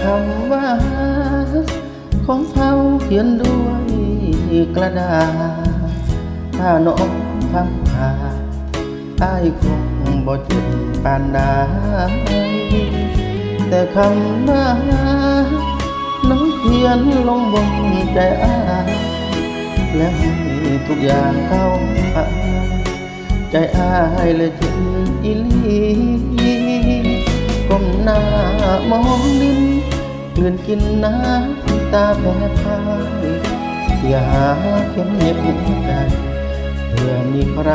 คำว่าของเขาเขียนด้วยกระดาษ ถ้าน้องฟังหาอายคงบ่เจ็บปานใดแต่คำว่าน้องเขียนลงบนใจอาและให้ทุกอย่างเข้าไปใจอายเลยถึงอีลีก้มหน้ามองดิน กลืนกินน้ำตาแผ่พายอย่าหาเข็มเหน็บหัวใจเพื่อมีใคร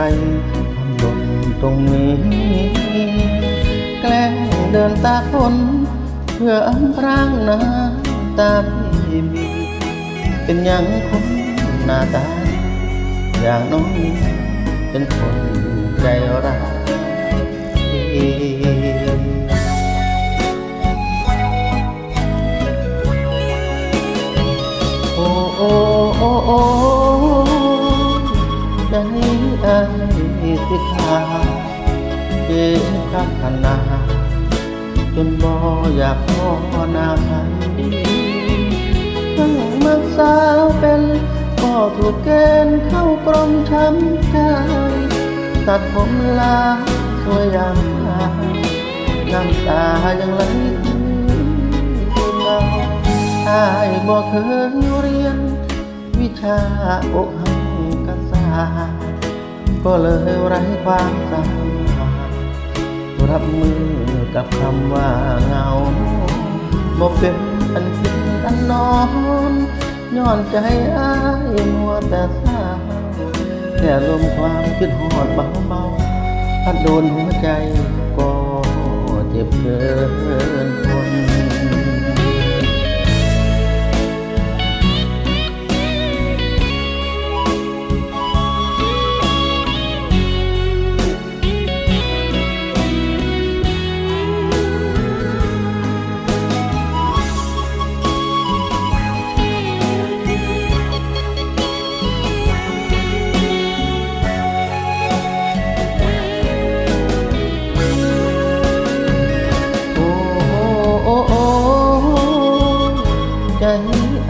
ทำหล่นตรงนี้ แกล้งเดินตาคนเพื่ออำพรางน้าตาที่มีเป็นอย่างคนหน้าตา อย่างน้องเป็นคนใจร้าย ใจอายสิขาเจ็บข้างขนาจนบ่อยากพอหน้าใครตั้งมาสาวเป็นก็ถูกเกณฑ์เข้ากรมช้ำใจ ตัดผมลาสวยยามพาน้ำตายังไหลที่เราอายบอกเคยเรียน วิชาอกหักกษาก็เลยไร้ความสามารถรับมือกับคำว่าเงาบ่เป็นอันกินอันนอนย้อนใจอ้ายมัวแต่เศร้าแค่ลมความคิดหอดเบาๆพัดโดนหัวใจก็เจ็บเกินทน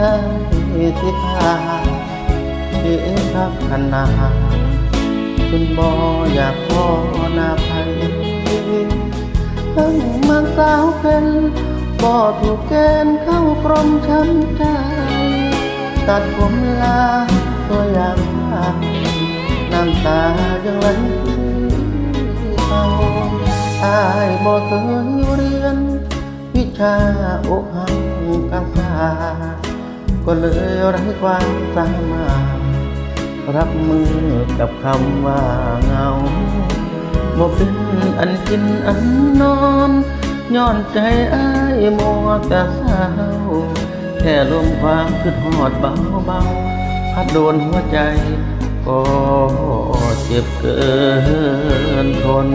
อายสิพาเจ็บทักขนาดจนบ่อยากพอนาภัยตั้งมาสาวเป็นบ่ถูกเกณฑ์เข้ากรมช้ำใจตัดผมลาตัวอย่างพาน้ำตายังไหลเอาอายบ่เคยเรียน วิชาอกหักกันษา ก็เลยไร้ความสามารถรับมือกับคำว่าเงาบ่เป็นอันกินอันนอนย้อนใจอายมัวแต่เศร้าแค่ลมความคิดหอดเบาเบาๆพัดโดนหัวใจ ก็เจ็บเกินทน